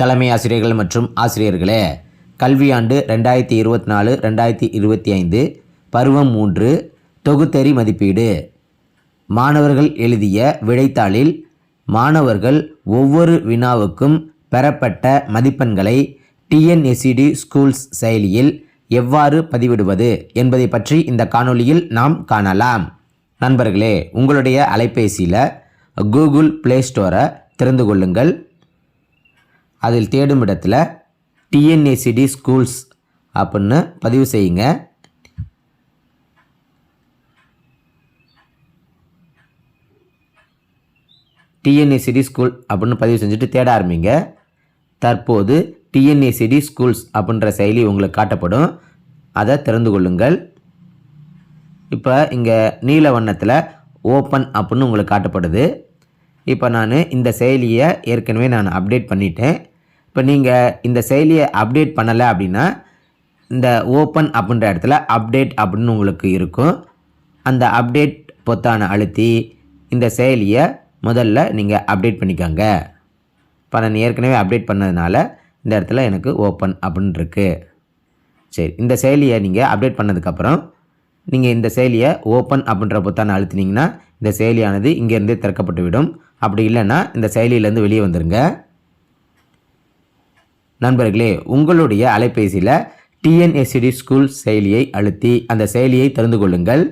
தலைமை ஆசிரியர்கள் மற்றும் ஆசிரியர்களே கல்வியாண்டு ரெண்டாயிரத்தி இருபத்தி நாலு ரெண்டாயிரத்தி இருபத்தி ஐந்து பருவம் மூன்று தொகுத்தறி மதிப்பீடு. மாணவர்கள் எழுதிய விடைத்தாளில் மாணவர்கள் ஒவ்வொரு வினாவுக்கும் பெறப்பட்ட மதிப்பெண்களை டிஎன்எஸ்சிடி ஸ்கூல்ஸ் செயலியில் எவ்வாறு பதிவிடுவது என்பதை பற்றி இந்த காணொளியில் நாம் காணலாம். நண்பர்களே உங்களுடைய அலைபேசியில் கூகுள் ப்ளே ஸ்டோரை திறந்து கொள்ளுங்கள். அதில் தேடும் இடத்துல டிஎன்ஏசிடி ஸ்கூல்ஸ் அப்படின்னு பதிவு செய்யுங்க. டிஎன்ஏசிடி ஸ்கூல் அப்படின்னு பதிவு செஞ்சுட்டு தேட ஆரம்பிங்க. தற்போது டிஎன்ஏசிடி ஸ்கூல்ஸ் அப்படின்ற செயலி உங்களுக்கு காட்டப்படும். அதை திறந்து கொள்ளுங்கள். இப்போ இங்கே நீல வண்ணத்தில் ஓப்பன் அப்படின்னு உங்களுக்கு காட்டப்படுது. இப்போ நான் இந்த செயலியை ஏற்கனவே நான் அப்டேட் பண்ணிட்டேன். இப்போ நீங்கள் இந்த செயலியை அப்டேட் பண்ணலை அப்படின்னா இந்த ஓப்பன் அப்படின்ற இடத்துல அப்டேட் அப்படின்னு உங்களுக்கு இருக்கும். அந்த அப்டேட் பொத்தானை அழுத்தி இந்த செயலியை முதல்ல நீங்கள் அப்டேட் பண்ணிக்கோங்க. இப்போ நான் ஏற்கனவே அப்டேட் பண்ணதுனால இந்த இடத்துல எனக்கு ஓப்பன் அப்படின்னு இருக்குது சரி இந்த செயலியை நீங்கள் அப்டேட் பண்ணதுக்கப்புறம் நீங்கள் இந்த செயலியை ஓப்பன் அப்படின்ற பொத்தானை அழுத்தினீங்கன்னா இந்த செயலியானது இங்கேருந்தே திறக்கப்பட்டு விடும் அப்படி இல்லைன்னா இந்த செயலியிலேருந்து வெளியே வந்துடுங்க நண்பர்களே உங்களுடைய அலைபேசியில் டிஎன்எஸ்சிடி ஸ்கூல் செயலியை அழுத்தி அந்த செயலியை திறந்து கொள்ளுங்கள்.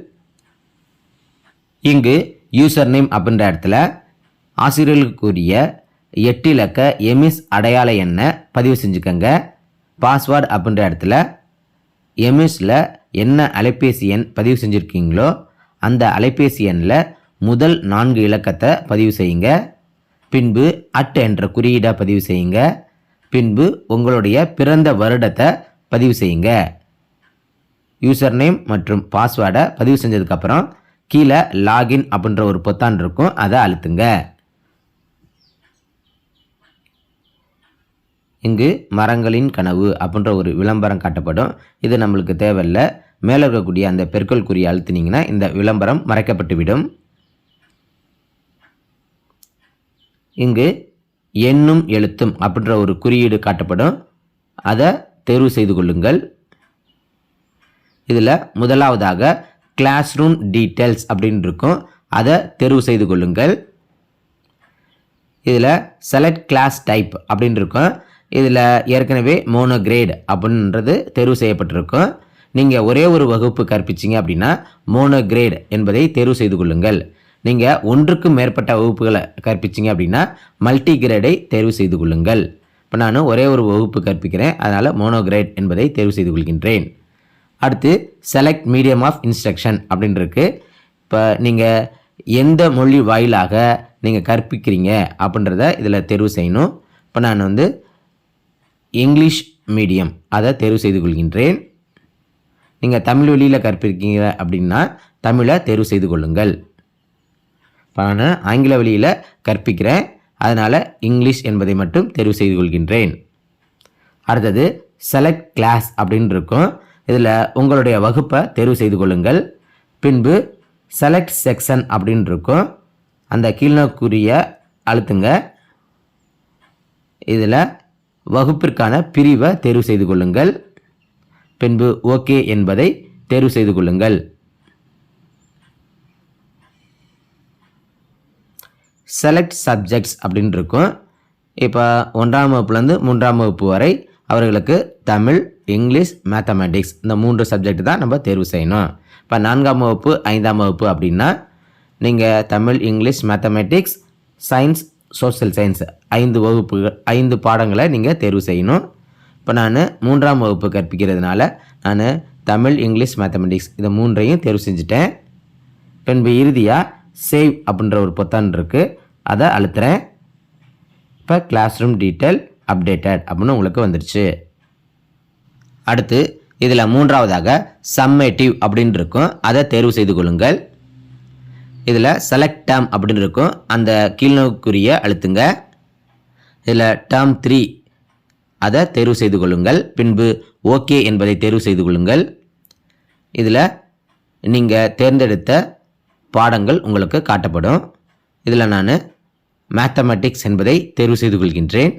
இங்கு யூசர் நேம் அப்படின்ற இடத்துல ஆசிரியர்களுக்குரிய எட்டு இலக்க எமிஸ் அடையாள எண்ணை பதிவு செஞ்சுக்கோங்க. பாஸ்வேர்டு அப்படின்ற இடத்துல எம்எஸில் என்ன அலைபேசி எண் பதிவு செஞ்சுருக்கீங்களோ அந்த அலைபேசி எண்ணில் முதல் நான்கு இலக்கத்தை பதிவு செய்யுங்க. பின்பு அட் என்ற குறியீடை பதிவு செய்யுங்க. பின்பு உங்களுடைய பிறந்த வருடத்தை பதிவு செய்யுங்க. யூசர் நேம் மற்றும் பாஸ்வேர்டை பதிவு செஞ்சதுக்கப்புறம் கீழே லாகின் அப்படின்ற ஒரு பொத்தான் இருக்கும் அதை அழுத்துங்க. இங்கு மரங்களின் கனவு அப்படின்ற ஒரு விளம்பரம் காட்டப்படும். இது நம்மளுக்கு தேவையில்லை. மேலே இருக்கக்கூடிய அந்த பெருக்கல் குறியை அழுத்தினீங்கன்னா இந்த விளம்பரம் மறைக்கப்பட்டுவிடும். இங்கு எண்ணும் எழுத்தும் அப்படின்ற ஒரு குறியீடு காட்டப்படும். அதை தேர்வு செய்து கொள்ளுங்கள். இதில் முதலாவதாக கிளாஸ் ரூம் டீட்டெயில்ஸ் அப்படின்னு இருக்கும். அதை தேர்வு செய்து கொள்ளுங்கள். இதில் செலக்ட் கிளாஸ் டைப் அப்படின்னு இருக்கும். இதில் ஏற்கனவே மோனோ கிரேட் அப்படின்றது தேர்வு செய்யப்பட்டிருக்கும். நீங்கள் ஒரே ஒரு வகுப்பு கற்பிச்சிங்க அப்படின்னா மோனோ கிரேட் என்பதை தேர்வு செய்து கொள்ளுங்கள். நீங்கள் ஒன்றுக்கும் மேற்பட்ட வகுப்புகளை கற்பிச்சிங்க அப்படின்னா மல்டி கிரேடை தேர்வு செய்து கொள்ளுங்கள். இப்போ நான் ஒரே ஒரு வகுப்பு கற்பிக்கிறேன். அதனால் மோனோகிரேட் என்பதை தேர்வு செய்து கொள்கின்றேன். அடுத்து செலக்ட் மீடியம் ஆஃப் இன்ஸ்ட்ரக்ஷன் அப்படின்றிருக்கு. இப்போ நீங்கள் எந்த மொழி வாயிலாக நீங்கள் கற்பிக்கிறீங்க அப்படின்றத இதில் தேர்வு செய்யணும். இப்போ நான் வந்து இங்கிலீஷ் மீடியம் அதை தேர்வு செய்து கொள்கின்றேன். நீங்கள் தமிழ் வழியில் கற்பிருக்கீங்க அப்படின்னா தமிழை தேர்வு செய்து கொள்ளுங்கள். நான் ஆங்கில வழியில் கற்பிக்கிறேன். அதனால் இங்கிலீஷ் என்பதை மட்டும் தெரிவு செய்து கொள்கின்றேன். அடுத்தது செலக்ட் கிளாஸ் அப்படின்னு இருக்கும். இதில் உங்களுடைய வகுப்பை தேர்வு செய்து கொள்ளுங்கள். பின்பு செலக்ட் செக்ஷன் அப்படின்னு இருக்கும். அந்த கீழ்நோக்குரிய அழுத்துங்க. இதில் வகுப்பிற்கான பிரிவை தேர்வு செய்து கொள்ளுங்கள். பின்பு ஓகே என்பதை தேர்வு செய்து கொள்ளுங்கள். செலக்ட் சப்ஜெக்ட்ஸ் அப்படின்னு இருக்கும் இப்போ ஒன்றாம் வகுப்புலேருந்து மூன்றாம் வகுப்பு வரை அவர்களுக்கு தமிழ் இங்கிலீஷ் மேத்தமெட்டிக்ஸ் இந்த மூன்று சப்ஜெக்ட் தான் நம்ம தேர்வு செய்யணும். இப்போ நான்காம் வகுப்பு ஐந்தாம் வகுப்பு அப்படின்னா நீங்கள் Tamil English mathematics science social science ஐந்து வகுப்புகள் ஐந்து பாடங்களை நீங்கள் தேர்வு செய்யணும். இப்போ நான் மூன்றாம் வகுப்பு கற்பிக்கிறதுனால நான் தமிழ் இங்கிலீஷ் மேத்தமெட்டிக்ஸ் இதை மூன்றையும் தேர்வு செஞ்சுட்டேன். பின்பு இறுதியாக சேவ் அப்படின்ற ஒரு பொத்தான் இருக்குது அதை அழுத்துறேன். இப்போ கிளாஸ் ரூம் டீட்டெயில் அப்டேட்டட் அப்படின்னு உங்களுக்கு வந்துருச்சு. அடுத்து இதில் மூன்றாவதாக சம்மேட்டிவ் அப்படின்னு இருக்கும். அதை தேர்வு செய்து கொள்ளுங்கள். இதில் செலக்ட் டேம் அப்படின்னு இருக்கும். அந்த கீழ்நோக்குரிய அழுத்துங்க. இதில் டேர்ம் த்ரீ அதை தேர்வு செய்து கொள்ளுங்கள். பின்பு ஓகே என்பதை தேர்வு செய்து கொள்ளுங்கள். இதில் நீங்கள் தேர்ந்தெடுத்த பாடங்கள் உங்களுக்கு காட்டப்படும். இதில் நான் மேத்தமெட்டிக்ஸ் என்பதை தேர்வு செய்து கொள்கின்றேன்.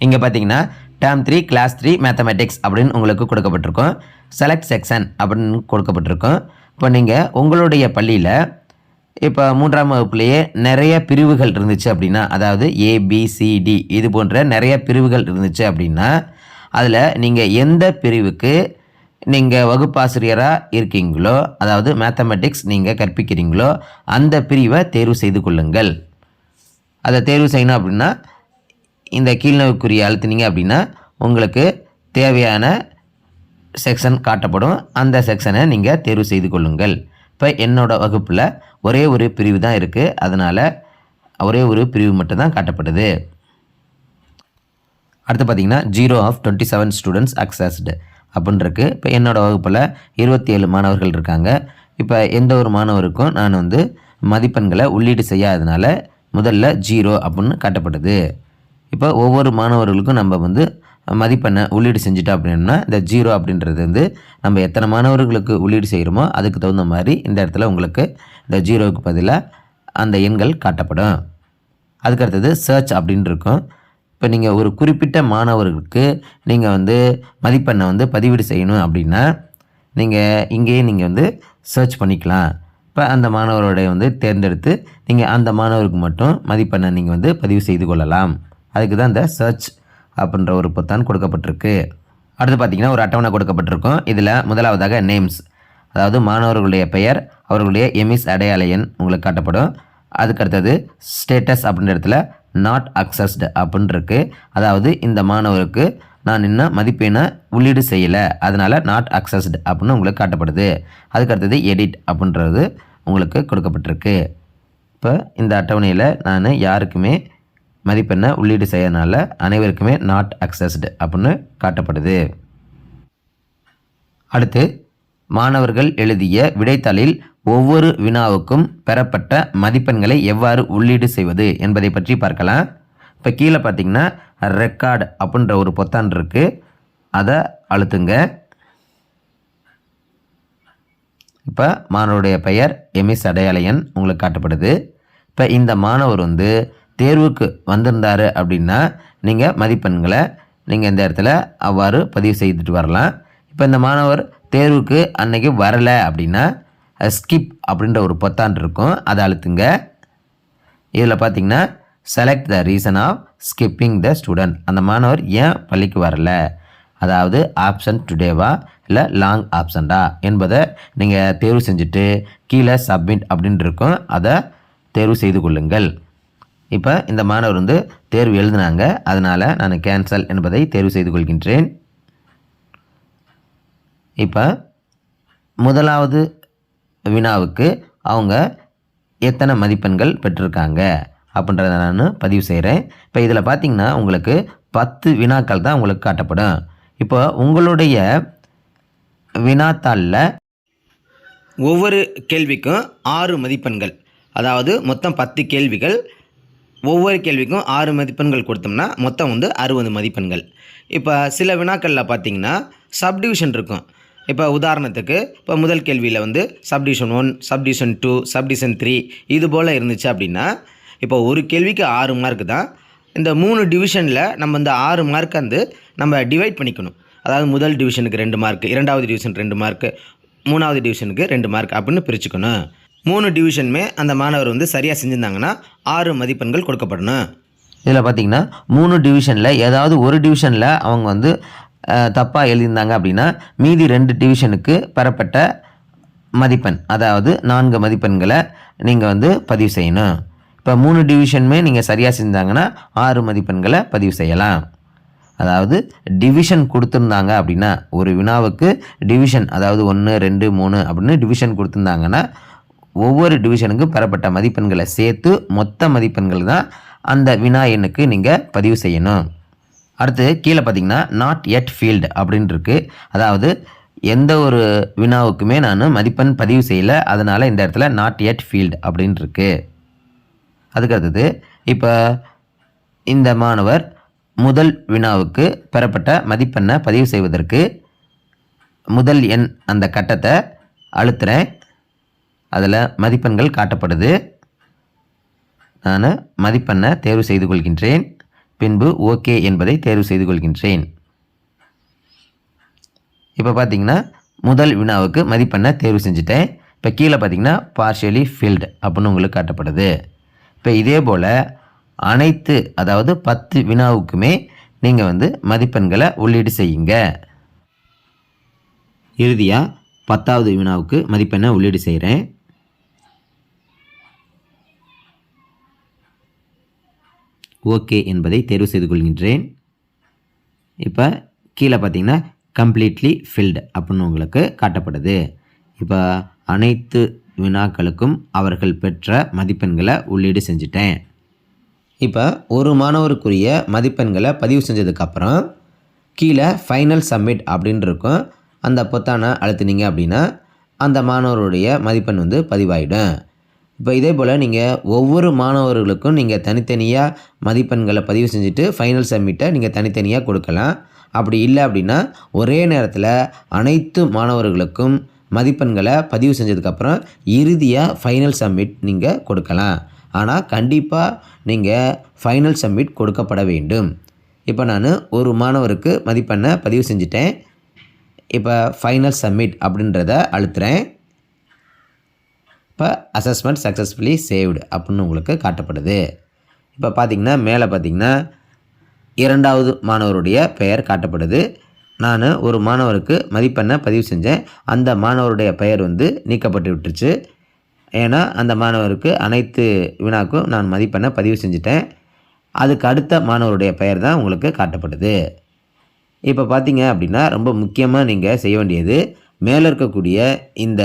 இங்கே பார்த்தீங்கன்னா term three class three mathematics அப்படின்னு உங்களுக்கு கொடுக்கப்பட்டிருக்கும். செலக்ட் செக்ஷன் அப்படின்னு கொடுக்கப்பட்டிருக்கும். இப்போ நீங்கள் உங்களுடைய பள்ளியில் இப்போ மூன்றாம் வகுப்புலேயே நிறைய பிரிவுகள் இருந்துச்சு அப்படின்னா அதாவது ஏபிசிடி இது போன்ற நிறைய பிரிவுகள் இருந்துச்சு அப்படின்னா அதில் நீங்கள் எந்த பிரிவுக்கு நீங்கள் வகுப்பாசிரியராக இருக்கீங்களோ அதாவது மேத்தமெட்டிக்ஸ் நீங்கள் கற்பிக்கிறீங்களோ அந்த பிரிவை தேர்வு செய்து கொள்ளுங்கள். அதை தேர்வு செய்யணும் அப்படின்னா இந்த கீழ்நோக்குரிய அழுத்தினீங்க அப்படின்னா உங்களுக்கு தேவையான செக்ஷன் காட்டப்படும். அந்த செக்ஷனை நீங்கள் தேர்வு செய்து கொள்ளுங்கள். இப்போ என்னோடய வகுப்பில் ஒரே ஒரு பிரிவு தான் இருக்குது அதனால் ஒரே ஒரு பிரிவு மட்டும்தான் காட்டப்படுது. அடுத்து பார்த்தீங்கன்னா zero of twenty seven students accessed அப்படின்னு இப்போ என்னோடய வகுப்பில் இருபத்தி ஏழு மாணவர்கள் இருக்காங்க. இப்போ எந்த ஒரு மாணவருக்கும் நான் வந்து மதிப்பெண்களை உள்ளீடு செய்யாததுனால முதல்ல ஜீரோ அப்படின்னு காட்டப்படுது இப்போ ஒவ்வொரு மாணவர்களுக்கும் நம்ம வந்து மதிப்பெண்ணை உள்ளீடு செஞ்சுட்டோம் அப்படின்னா இந்த ஜீரோ அப்படின்றது வந்து நம்ம எத்தனை மாணவர்களுக்கு உள்ளீடு செய்கிறோமோ அதுக்கு தகுந்த மாதிரி இந்த இடத்துல உங்களுக்கு இந்த ஜீரோவுக்கு பதிலாக அந்த எண்கள் காட்டப்படும். அதுக்கு அடுத்தது சர்ச் அப்படின்னு இருக்கும் இப்போ நீங்கள் ஒரு குறிப்பிட்ட மாணவர்களுக்கு நீங்கள் வந்து மதிப்பெண்ணை வந்து பதிவீடு செய்யணும் அப்படின்னா நீங்கள் இங்கேயே நீங்கள் வந்து சர்ச் பண்ணிக்கலாம். இப்போ அந்த மாணவருடைய வந்து தேர்ந்தெடுத்து நீங்கள் அந்த மாணவருக்கு மட்டும் மதிப்பெண்ணை நீங்கள் வந்து பதிவு செய்து கொள்ளலாம். அதுக்கு தான் இந்த சர்ச் அப்படின்ற ஒரு பொத்தான் கொடுக்கப்பட்டிருக்கு. அடுத்து பார்த்தீங்கன்னா ஒரு அட்டவணை கொடுக்கப்பட்டிருக்கும். இதில் முதலாவதாக நேம்ஸ் அதாவது மாணவர்களுடைய பெயர் அவர்களுடைய எமிஸ் அடையாள எண் உங்களுக்கு காட்டப்படும். அதுக்கு அடுத்தது ஸ்டேட்டஸ் அப்படின்ற இடத்துல நாட் அக்சஸ்டு அப்படின்னு இருக்குது அதாவது இந்த மாணவருக்கு நான் இன்னும் மதிப்பெண்ணை உள்ளீடு செய்யலை. அதனால் நாட் அக்சஸ்டு அப்படின்னு உங்களுக்கு காட்டப்படுது. அதுக்கு அடுத்தது எடிட் அப்படின்றது உங்களுக்கு கொடுக்கப்பட்டிருக்கு. இப்போ இந்த அட்டவணையில் நான் யாருக்குமே மதிப்பெண்ணை உள்ளீடு செய்யறதுனால அனைவருக்குமே நாட் அக்சஸ்டு அப்படின்னு காட்டப்படுது. அடுத்து மாணவர்கள் எழுதிய விடைத்தாளில் ஒவ்வொரு வினாவுக்கும் பெறப்பட்ட மதிப்பெண்களை எவ்வாறு உள்ளீடு செய்வது என்பதை பற்றி பார்க்கலாம். இப்போ கீழே பார்த்தீங்கன்னா ரெக்கார்டு அப்படின்ற ஒரு பொத்தான் இருக்குது அதை அழுத்துங்க. இப்போ மாணவருடைய பெயர் எமிஸ் அடையாளையன் உங்களுக்கு காட்டப்படுது. இப்போ இந்த மாணவர் வந்து தேர்வுக்கு வந்திருந்தார் அப்படின்னா நீங்கள் மதிப்பெண்களை நீங்கள் இந்த இடத்துல அவ்வாறு பதிவு செய்துட்டு வரலாம். இப்போ இந்த மாணவர் தேர்வுக்கு அன்றைக்கி வரலை அப்படின்னா ஸ்கிப் அப்படின்ற ஒரு பொத்தான் இருக்கும். அதை அழுத்துங்க. இதில் பார்த்தீங்கன்னா select the reason of skipping the student அந்த மாணவர் ஏன் பள்ளிக்கு வரல? அதாவது ஆப்ஷன் டுடேவா இல்லை லாங் ஆப்ஷன்டா என்பதை நீங்கள் தேர்வு செஞ்சுட்டு கீழே சப்மிட் அப்படின்னு இருக்கும். அதை தேர்வு செய்து கொள்ளுங்கள். இப்போ இந்த மாணவர் வந்து தேர்வு எழுதினாங்க. அதனால் நான் கேன்சல் என்பதை தேர்வு செய்து கொள்கின்றேன். இப்போ முதலாவது வினாவுக்கு அவங்க எத்தனை மதிப்பெண்கள் பெற்றிருக்காங்க அப்படின்றத நான் பதிவு செய்கிறேன் இப்போ இதில் பார்த்தீங்கன்னா உங்களுக்கு பத்து வினாக்கள் தான் உங்களுக்கு காட்டப்படும். இப்போ உங்களுடைய வினாத்தாளில் ஒவ்வொரு கேள்விக்கும் ஆறு மதிப்பெண்கள் அதாவது மொத்தம் பத்து கேள்விகள் ஒவ்வொரு கேள்விக்கும் ஆறு மதிப்பெண்கள் கொடுத்தோம்னா மொத்தம் வந்து அறுபது மதிப்பெண்கள். இப்போ சில வினாக்களில் பார்த்தீங்கன்னா சப்டிவிஷன் இருக்கும். இப்போ உதாரணத்துக்கு இப்போ முதல் கேள்வியில் வந்து subdivision one subdivision two subdivision three இது போல் இருந்துச்சு அப்படின்னா இப்போ ஒரு கேள்விக்கு ஆறு மார்க் தான். இந்த மூணு டிவிஷனில் நம்ம இந்த ஆறு மார்க்கை வந்து நம்ம டிவைட் பண்ணிக்கணும். அதாவது முதல் டிவிஷனுக்கு ரெண்டு மார்க் இரண்டாவது டிவிஷன் ரெண்டு மார்க் மூணாவது டிவிஷனுக்கு ரெண்டு மார்க் அப்படின்னு பிரிச்சுக்கணும். மூணு டிவிஷனுமே அந்த மாணவர் வந்து சரியாக செஞ்சுருந்தாங்கன்னா ஆறு மதிப்பெண்கள் கொடுக்கப்படணும். இதில் பார்த்தீங்கன்னா மூணு டிவிஷனில் ஏதாவது ஒரு டிவிஷனில் அவங்க வந்து தப்பாக எழுதியிருந்தாங்க அப்படின்னா மீதி ரெண்டு டிவிஷனுக்கு பெறப்பட்ட மதிப்பெண் அதாவது நான்கு மதிப்பெண்களை நீங்கள் வந்து பதிவு செய்யணும். இப்போ மூணு டிவிஷனுமே நீங்கள் சரியாக செஞ்சாங்கன்னா ஆறு மதிப்பெண்களை பதிவு செய்யலாம். அதாவது டிவிஷன் கொடுத்துருந்தாங்க அப்படின்னா ஒரு வினாவுக்கு டிவிஷன் அதாவது ஒன்று ரெண்டு மூணு அப்படின்னு டிவிஷன் கொடுத்துருந்தாங்கன்னா ஒவ்வொரு டிவிஷனுக்கும் பெறப்பட்ட மதிப்பெண்களை சேர்த்து மொத்த மதிப்பெண்கள் தான் அந்த வினா எண்ணுக்கு நீங்கள் பதிவு செய்யணும். அடுத்து கீழே பார்த்தீங்கன்னா நாட் எட் ஃபீல்டு அப்படின்னு இருக்கு. அதாவது எந்த ஒரு வினாவுக்குமே நான் மதிப்பெண் பதிவு செய்யலை. அதனால் இந்த இடத்துல நாட் எட் ஃபீல்டு அப்படின்னு இருக்கு. அதுக்கு அடுத்தது இப்போ இந்த மாணவர் முதல் வினாவுக்கு பெறப்பட்ட மதிப்பெண்ணை பதிவு செய்வதற்கு முதல் எண் அந்த கட்டத்தை அழுத்துறேன். அதில் மதிப்பெண்கள் காட்டப்படுது. நான் மதிப்பெண்ணை தேர்வு செய்து கொள்கின்றேன். பின்பு ஓகே என்பதை தேர்வு செய்து கொள்கின்றேன். இப்போ பார்த்தீங்கன்னா முதல் வினாவுக்கு மதிப்பெண்ணை தேர்வு செஞ்சுட்டேன். இப்போ கீழே பார்த்தீங்கன்னா பார்ஷியலி ஃபில்டு அப்படின்னு உங்களுக்கு காட்டப்படுது. இப்போ இதே போல் அனைத்து அதாவது பத்து வினாவுக்குமே நீங்கள் வந்து மதிப்பெண்களை உள்ளீடு செய்யுங்க. இறுதியாக பத்தாவது வினாவுக்கு மதிப்பெண்ணை உள்ளீடு செய்கிறேன் ஓகே என்பதை தேர்வு செய்து கொள்கின்றேன். இப்போ கீழே பார்த்தீங்கன்னா கம்ப்ளீட்லி ஃபில்டு அப்படின்னு உங்களுக்கு காட்டப்படுது. இப்போ அனைத்து வினாக்களுக்கும் அவர்கள் பெற்ற மதிப்பெண்களை உள்ளீடு செஞ்சுட்டேன். இப்போ ஒரு மாணவருக்குரிய மதிப்பெண்களை பதிவு செஞ்சதுக்கப்புறம் கீழே ஃபைனல் சப்மிட் அப்படின்னு இருக்கும். அந்த பொத்தானை அழுத்துனீங்க அப்படின்னா அந்த மாணவருடைய மதிப்பெண் வந்து பதிவாயிடும். இப்போ இதே போல் நீங்கள் ஒவ்வொரு மாணவர்களுக்கும் நீங்கள் தனித்தனியாக மதிப்பெண்களை பதிவு செஞ்சுட்டு ஃபைனல் சப்மிட்டை நீங்கள் தனித்தனியாக கொடுக்கலாம். அப்படி இல்லை அப்படின்னா ஒரே நேரத்தில் அனைத்து மாணவர்களுக்கும் மதிப்பெண்களை பதிவு செஞ்சதுக்கப்புறம் இறுதியாக ஃபைனல் சப்மிட் நீங்கள் கொடுக்கலாம். ஆனால் கண்டிப்பாக நீங்கள் ஃபைனல் சப்மிட் கொடுக்கப்பட வேண்டும். இப்போ நான் ஒரு மாணவருக்கு மதிப்பெண்ணை பதிவு செஞ்சுட்டேன். இப்போ ஃபைனல் சப்மிட் அப்படின்றத அழுத்துறேன். இப்போ அசஸ்மெண்ட் சக்ஸஸ்ஃபுல்லி சேவ்டு அப்படின்னு உங்களுக்கு காட்டப்படுது. இப்போ பார்த்தீங்கன்னா மேலே பார்த்திங்கன்னா இரண்டாவது மாணவருடைய பெயர் காட்டப்படுது. நான் ஒரு மாணவருக்கு மதிப்பெண்ணை பதிவு செஞ்சேன். அந்த மாணவருடைய பெயர் வந்து நீக்கப்பட்டு விட்டுருச்சு. ஏன்னா அந்த மாணவருக்கு அனைத்து வினாக்கும் நான் மதிப்பெண்ணை பதிவு செஞ்சுட்டேன். அதுக்கு அடுத்த மாணவருடைய பெயர் தான் உங்களுக்கு காட்டப்படுது. இப்போ பார்த்தீங்க அப்படின்னா ரொம்ப முக்கியமாக நீங்கள் செய்ய வேண்டியது மேலே இருக்கக்கூடிய இந்த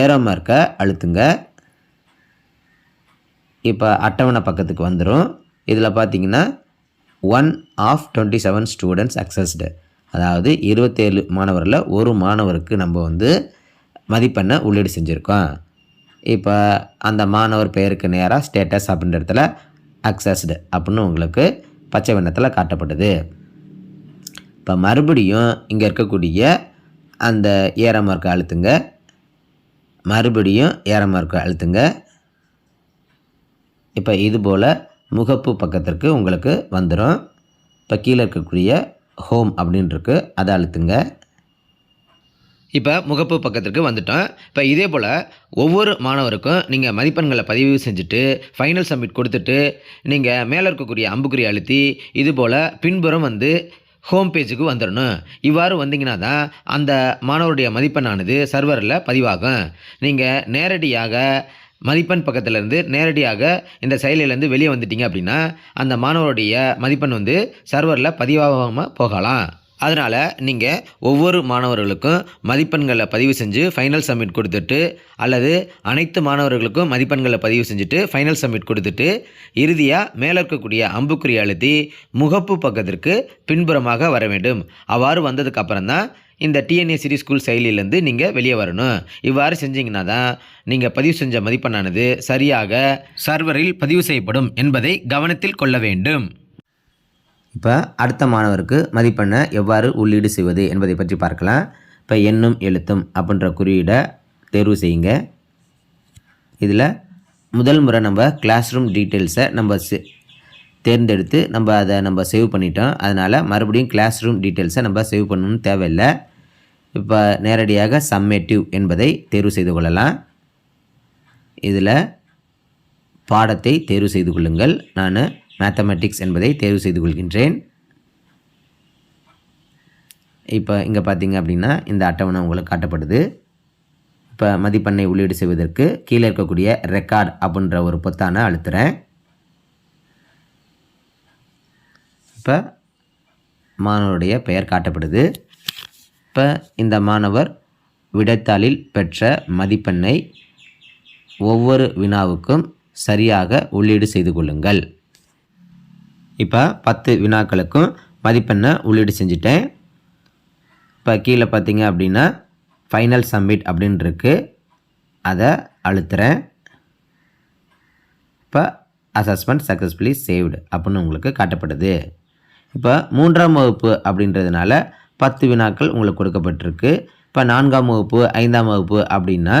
ஏரோ மார்க்கை அழுத்துங்க. இப்போ அட்டவணை பக்கத்துக்கு வந்துடும் இதில் பார்த்தீங்கன்னா one of twenty seven students accessed அதாவது இருபத்தேழு மாணவரில் ஒரு மாணவருக்கு நம்ம வந்து மதிப்பெண்ணை உள்ளீடு செஞ்சுருக்கோம். இப்போ அந்த மாணவர் பெயருக்கு நேராக ஸ்டேட்டஸ் அப்படின்ற இடத்துல அக்சஸ்டு அப்படின்னு உங்களுக்கு பச்சை வண்ணத்தில் காட்டப்படுது இப்போ மறுபடியும் இங்கே இருக்கக்கூடிய அந்த ஏற மார்க்கை அழுத்துங்க. மறுபடியும் ஏற மார்க்கை அழுத்துங்க. இப்போ இது போல் முகப்பு பக்கத்திற்கு உங்களுக்கு வந்துடும் இப்போ கீழே இருக்கக்கூடிய ஹோம் அப்படின்ருக்கு அதை அழுத்துங்க. இப்போ முகப்பு பக்கத்திற்கு வந்துட்டோம். இப்போ இதே போல் ஒவ்வொரு மாணவருக்கும் நீங்கள் மதிப்பெண்களை பதிவு செஞ்சுட்டு ஃபைனல் சப்மிட் கொடுத்துட்டு நீங்கள் மேலே இருக்கக்கூடிய அம்புக்குறி அழுத்தி இது போல் பின்புறம் வந்து ஹோம் பேஜுக்கு வந்துடணும் இவ்வாறு வந்தீங்கன்னா தான் அந்த மாணவருடைய மதிப்பெண்ணானது சர்வரில் பதிவாகும். நீங்கள் நேரடியாக மதிப்பெண் பக்கத்துலேருந்து நேரடியாக இந்த செயலிலேருந்து வெளியே வந்துட்டீங்க அப்படின்னா அந்த மாணவருடைய மதிப்பெண் வந்து சர்வரில் பதிவாகாமல் போகலாம். அதனால் நீங்கள் ஒவ்வொரு மாணவர்களுக்கும் மதிப்பெண்களை பதிவு செஞ்சு ஃபைனல் சப்மிட் கொடுத்துட்டு அல்லது அனைத்து மாணவர்களுக்கும் மதிப்பெண்களை பதிவு செஞ்சுட்டு ஃபைனல் சப்மிட் கொடுத்துட்டு இறுதியாக மேலே இருக்கக்கூடிய அம்புக்குறி அழுத்தி முகப்பு பக்கத்திற்கு பின்புறமாக வர வேண்டும். அவ்வாறு வந்ததுக்கு அப்புறம் தான் இந்த டிஎன்ஏ சிடி ஸ்கூல் செயலியிலேருந்து நீங்கள் வெளியே வரணும். இவ்வாறு செஞ்சீங்கன்னா தான் நீங்கள் பதிவு செஞ்ச மதிப்பெண்ணானது சரியாக சர்வரில் பதிவு செய்யப்படும் என்பதை கவனத்தில் கொள்ள வேண்டும். இப்போ அடுத்த மாணவருக்கு மதிப்பெண்ணை எவ்வாறு உள்ளீடு செய்வது என்பதை பற்றி பார்க்கலாம். இப்போ எண்ணும் எழுத்தும் அப்படின்ற குறியீடை தேர்வு செய்யுங்க. இதில் முதல் முறை நம்ம கிளாஸ் ரூம் டீட்டெயில்ஸை நம்ம தேர்ந்தெடுத்து நம்ம அதை நம்ம சேவ் பண்ணிட்டோம். அதனால் மறுபடியும் கிளாஸ் ரூம் டீட்டெயில்ஸை நம்ம சேவ் பண்ணணும்னு தேவையில்லை. இப்போ நேரடியாக சம்மேட்டிவ் என்பதை தேர்வு செய்து கொள்ளலாம். இதில் பாடத்தை தேர்வு செய்து கொள்ளுங்கள். நான் மேத்தமெட்டிக்ஸ் என்பதை தேர்வு செய்து கொள்கின்றேன். இப்போ இங்கே பார்த்தீங்க அப்படின்னா இந்த அட்டவணை உங்களுக்கு காட்டப்படுது. இப்போ மதிப்பெண்ணை உள்ளீடு செய்வதற்கு கீழே இருக்கக்கூடிய ரெக்கார்ட் அப்படின்ற ஒரு பொத்தானை அழுத்துகிறேன் இப்போ மாணவருடைய பெயர் காட்டப்படுது. இப்போ இந்த மாணவர் விடைத்தாளில் பெற்ற மதிப்பெண்ணை ஒவ்வொரு வினாவுக்கும் சரியாக உள்ளீடு செய்து கொள்ளுங்கள். இப்போ பத்து வினாக்களுக்கும் மதிப்பெண்ணை உள்ளீடு செஞ்சுட்டேன். இப்போ கீழே பார்த்தீங்க அப்படின்னா ஃபைனல் சப்மிட் அப்படின்னு இருக்குது அதை அழுத்துறேன். இப்போ அசஸ்மெண்ட் சக்ஸஸ்ஃபுல்லி சேவ்டு அப்படின்னு உங்களுக்கு காட்டப்படுது. இப்போ மூன்றாம் வகுப்பு அப்படின்றதுனால பத்து வினாக்கள் உங்களுக்கு கொடுக்கப்பட்டிருக்கு. இப்போ நான்காம் வகுப்பு ஐந்தாம் வகுப்பு அப்படின்னா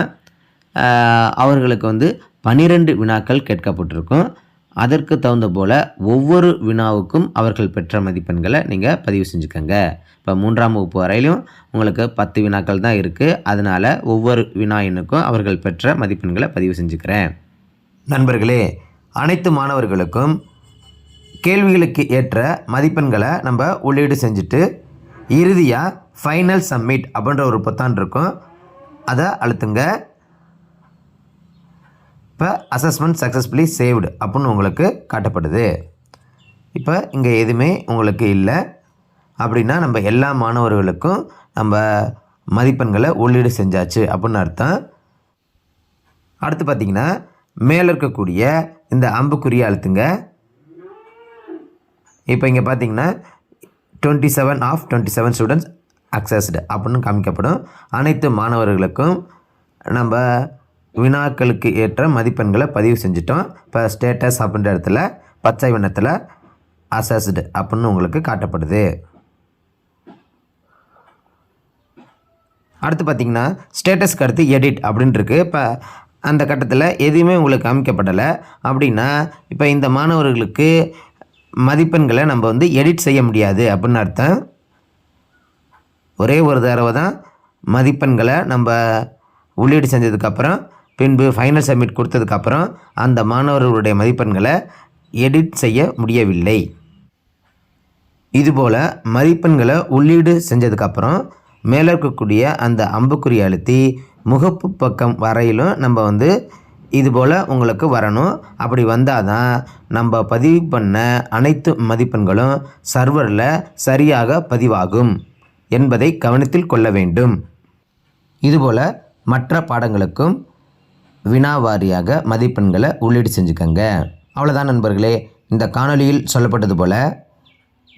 அவர்களுக்கு வந்து பன்னிரெண்டு வினாக்கள் கேட்கப்பட்டிருக்கும். அதற்கு தகுந்த போல் ஒவ்வொரு வினாவுக்கும் அவர்கள் பெற்ற மதிப்பெண்களை நீங்கள் பதிவு செஞ்சுக்கோங்க. இப்போ மூன்றாம் வகுப்பு வரையிலும் உங்களுக்கு பத்து வினாக்கள் தான் இருக்குது அதனால் ஒவ்வொரு வினா எண்ணுக்கும் அவர்கள் பெற்ற மதிப்பெண்களை பதிவு செஞ்சுக்கிறேன். நண்பர்களே அனைத்து மாணவர்களுக்கும் கேள்விகளுக்கு ஏற்ற மதிப்பெண்களை நம்ம உள்ளீடு செஞ்சுட்டு இறுதியாக ஃபைனல் சப்மிட் அப்படின்ற ஒரு பொத்தான் இருக்கும் அதை அழுத்துங்க. இப்போ அசஸ்மெண்ட் சக்ஸஸ்ஃபுல்லி சேவ்டு அப்படின்னு உங்களுக்கு காட்டப்படுது. இப்போ இங்கே எதுவுமே உங்களுக்கு இல்லை. அப்படின்னா நம்ம எல்லா மாணவர்களுக்கும் நம்ம மதிப்பெண்களை உள்ளீடு செஞ்சாச்சு அப்படின்னு அர்த்தம். அடுத்து பார்த்தீங்கன்னா மேலே இருக்கக்கூடிய இந்த அம்புக்குறியை அழுத்துங்க. இப்போ இங்கே பார்த்தீங்கன்னா twenty seven of twenty seven students accessed அப்படின்னு காமிக்கப்படும். அனைத்து மாணவர்களுக்கும் நம்ம வினாக்களுக்கு ஏற்ற மதிப்பெண்களை பதிவு செஞ்சிட்டோம். இப்போ ஸ்டேட்டஸ் அப்படின்ற இடத்துல பச்சை வண்ணத்தில் அசஸ்டு அப்படின்னு உங்களுக்கு காட்டப்படுது. அடுத்து பார்த்தீங்கன்னா ஸ்டேட்டஸ்க்கு அடுத்து எடிட் அப்படின்ட்டுருக்கு இப்போ அந்த கட்டத்தில் எதுவுமே உங்களுக்கு அமைக்கப்படலை அப்படின்னா இப்போ இந்த மாணவர்களுக்கு மதிப்பெண்களை நம்ம வந்து எடிட் செய்ய முடியாது அப்படின்னு அர்த்தம். ஒரே ஒரு தடவை தான் மதிப்பெண்களை நம்ம உள்ளீடு செஞ்சதுக்கப்புறம் பின்பு ஃபைனல் சப்மிட் கொடுத்ததுக்கப்புறம் அந்த மாணவர்களுடைய மதிப்பெண்களை எடிட் செய்ய முடியவில்லை. இதுபோல் மதிப்பெண்களை உள்ளீடு செஞ்சதுக்கப்புறம் மேலே இருக்கக்கூடிய அந்த அம்புக்குறி அழுத்தி முகப்பு பக்கம் வரையிலும் நம்ம வந்து இதுபோல் உங்களுக்கு வரணும். அப்படி வந்தால் தான் நம்ம பதிவு பண்ண அனைத்து மதிப்பெண்களும் சர்வரில் சரியாக பதிவாகும் என்பதை கவனத்தில் கொள்ள வேண்டும். இதுபோல் மற்ற பாடங்களுக்கும் வினாவாரியாக மதிப்பெண்களை உள்ளீடு செஞ்சுக்கோங்க. அவ்வளோதான் நண்பர்களே இந்த காணொலியில் சொல்லப்பட்டது போல்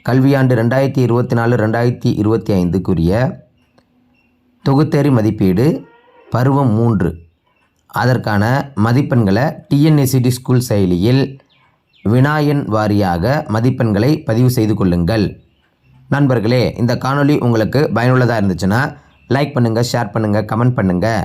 கல்வியாண்டு ரெண்டாயிரத்தி இருபத்தி நாலு ரெண்டாயிரத்தி இருபத்தி ஐந்துக்குரிய தொகுத்தேறி மதிப்பீடு பருவம் மூன்று. அதற்கான மதிப்பெண்களை டிஎன்எஸ்சிடி ஸ்கூல் செயலியில் வினாயன் வாரியாக மதிப்பெண்களை பதிவு செய்து கொள்ளுங்கள். நண்பர்களே இந்த காணொளி உங்களுக்கு பயனுள்ளதாக இருந்துச்சுன்னா லைக் பண்ணுங்கள் ஷேர் பண்ணுங்கள் கமெண்ட் பண்ணுங்கள்